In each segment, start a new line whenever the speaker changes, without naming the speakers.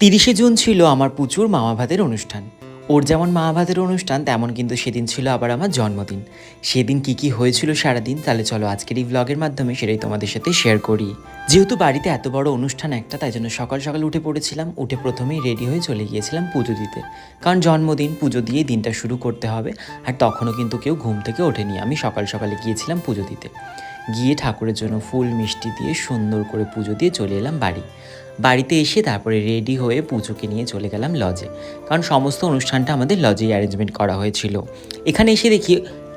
তিরিশে জুন ছিল আমার প্রচুর মামা ভাতের অনুষ্ঠান। ওর যেমন মামা ভাতের অনুষ্ঠান, তেমন কিন্তু সেদিন ছিল আবার আমার জন্মদিন। সেদিন কি কি হয়েছিল সারাদিন, তাহলে চলো আজকের এই ব্লগের মাধ্যমে সেটাই তোমাদের সাথে শেয়ার করি। যেহেতু বাড়িতে এত বড় অনুষ্ঠান একটা, তাই জন্য সকাল সকাল উঠে পড়েছিলাম, উঠে প্রথমেই রেডি হয়ে চলে গিয়েছিলাম পুজো দিতে। কারণ জন্মদিন, পুজো দিয়ে দিনটা শুরু করতে হবে, আর তখনও কিন্তু কেউ ঘুম থেকে ওঠেনি। আমি সকাল সকালে গিয়েছিলাম পুজো দিতে। গিয়ে ঠাকুরের জন্য ফুল মিষ্টি দিয়ে সুন্দর করে পুজো দিয়ে চলে এলাম বাড়ি। বাড়িতে এসে তারপরে রেডি হয়ে পুজোকে নিয়ে চলে গেলাম লজে কারণ সমস্ত অনুষ্ঠানটা আমাদের লজেই অ্যারেঞ্জমেন্ট করা হয়েছিল। এখানে এসে দেখি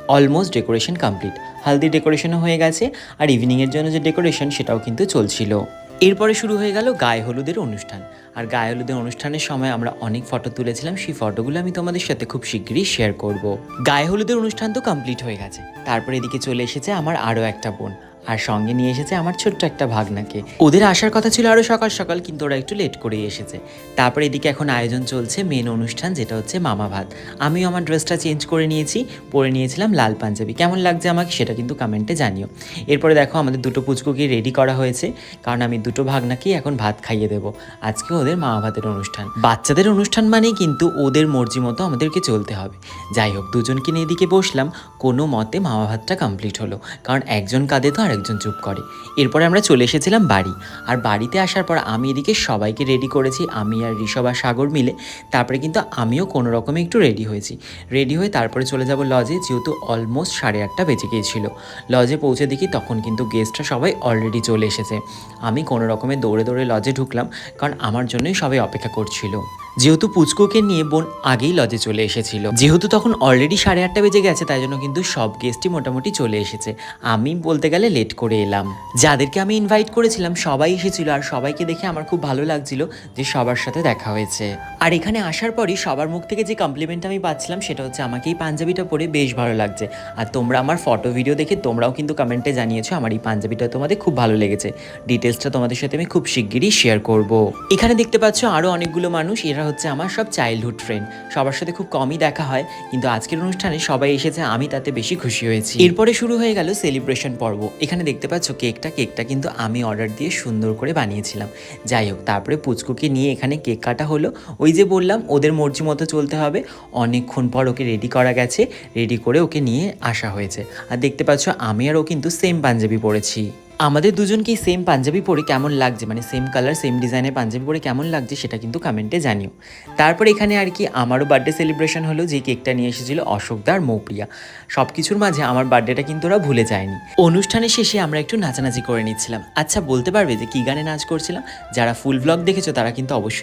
অলমোস্ট ডেকোরেশন কমপ্লিট হালদি ডেকোরেশনও হয়ে গেছে আর ইভিনিংয়ের জন্য যে ডেকোরেশন সেটাও কিন্তু চলছিল। এরপরে শুরু হয়ে গেল গায়ে হলুদের অনুষ্ঠান। আর গায়ে হলুদের অনুষ্ঠানের সময় আমরা অনেক ফটো তুলেছিলাম। সেই ফটোগুলো আমি তোমাদের সাথে খুব শিগগিরই শেয়ার করব। গায়ে হলুদের অনুষ্ঠান তো কমপ্লিট হয়ে গেছে। তারপরে এদিকে চলে এসেছে আমার আরও একটা বোন। আর সঙ্গে নিয়ে এসেছে আমার ছোট্ট একটা ভাগনাকে। ওদের আসার কথা ছিল আরও সকাল সকাল, কিন্তু ওরা একটু লেট করেই এসেছে। তারপরে এদিকে এখন আয়োজন চলছে মেন অনুষ্ঠান, যেটা হচ্ছে মামা ভাত। আমিও আমার ড্রেসটা চেঞ্জ করে নিয়েছি, পরে নিয়েছিলাম লাল পাঞ্জাবি। কেমন লাগছে আমাকে সেটা কিন্তু কমেন্টে জানিও। এরপরে দেখো আমাদের দুটো পুচকুকে রেডি করা হয়েছে, কারণ আমি দুটো ভাগনাকেই এখন ভাত খাইয়ে দেবো। আজকে ওদের মামা ভাতের অনুষ্ঠান। বাচ্চাদের অনুষ্ঠান মানেই কিন্তু ওদের মর্জি মতো আমাদেরকে চলতে হবে। যাই হোক, দুজনকে নিয়ে এদিকে বসলাম। কোনো মতে মামা ভাতটা কমপ্লিট হলো। কারণ একজন কাঁদে তো আর একজন চুপ করে। এরপরে আমরা চলে এসেছিলাম বাড়ি। আর বাড়িতে আসার পর আমি এদিকে সবাইকে রেডি করেছি, আমি আর ঋষভ আর সাগর মিলে। তারপরে কিন্তু আমিও কোনো রকমে একটু রেডি হয়েছি। রেডি হয়ে তারপরে চলে যাব লজে যেহেতু অলমোস্ট সাড়ে আটটা বেজে গিয়েছিল। লজে পৌঁছে দেখি তখন কিন্তু গেস্টরা সবাই অলরেডি চলে এসেছে। আমি কোনো রকমে দৌড়ে দৌড়ে লজে ঢুকলাম, কারণ আমার জন্যই সবাই অপেক্ষা করছিল। যেহেতু পুচকুকে নিয়ে বোন আগেই লজে চলে এসেছিল। যেহেতু তখন অলরেডি সাড়ে আটটা বেজে গেছে, তাই জন্য কিন্তু সব গেস্টই মোটামুটি চলে এসেছে। আমি বলতে গেলে লেট করে এলাম। যাদেরকে আমি ইনভাইট করেছিলাম, সবাই এসেছিল আর সবাইকে দেখে আমার খুব ভালো লাগছিল যে সবার সাথে দেখা হয়েছে। আর এখানে আসার পরই সবার মুখ থেকে যে কমপ্লিমেন্ট আমি পাচ্ছিলাম, সেটা হচ্ছে আমাকে এই পাঞ্জাবিটা পরে বেশ ভালো লাগছে। আর তোমরা আমার ফটো ভিডিও দেখে তোমরাও কিন্তু কমেন্টে জানিয়েছো, আমার এই পাঞ্জাবিটা তোমাদের খুব ভালো লেগেছে। ডিটেলসটা তোমাদের সাথে আমি খুব শিগগিরই শেয়ার করব। এখানে দেখতে পাচ্ছ আরও অনেকগুলো মানুষ, এরা হচ্ছে আমার সব চাইল্ডহুড ফ্রেন্ড সবার সাথে খুব কমই দেখা হয়, কিন্তু আজকের অনুষ্ঠানে সবাই এসেছে, আমি তাতে বেশি খুশি হয়েছি। এরপরে শুরু হয়ে গেল সেলিব্রেশন পর্ব। এখানে দেখতে পাচ্ছ কেকটা কেকটা কিন্তু আমি অর্ডার দিয়ে সুন্দর করে বানিয়েছিলাম। যাই হোক, তারপরে পুচকুকে নিয়ে এখানে কেক কাটা হলো। ওই যে বললাম, ওদের মর্জি মতো চলতে হবে। অনেকক্ষণ পর ওকে রেডি করা গেছে রেডি করে ওকে নিয়ে আসা হয়েছে। আর দেখতে পাচ্ছ, আমি আর ও কিন্তু সেম পাঞ্জাবি পরেছি। আমাদের দুজনকেই সেম পাঞ্জাবি পরে কেমন লাগছে? মানে সেম কালার সেম ডিজাইনের পাঞ্জাবি পরে কেমন লাগছে সেটা কিন্তু কমেন্টে জানিও। তারপর এখানে আর কি আমারও বার্থডে সেলিব্রেশন হলো, যে কেকটা নিয়ে এসেছিল অশোকদার মৌপ্রিয়া। সব কিছুর মাঝে আমার বার্থডেটা কিন্তু ওরা ভুলে যায়নি। অনুষ্ঠানের শেষে আমরা একটু নাচানাচি করে নিচ্ছিলাম। আচ্ছা বলতে পারবে যে কী গানে নাচ করছিলাম? যারা ফুল ব্লগ দেখেছ তারা কিন্তু অবশ্যই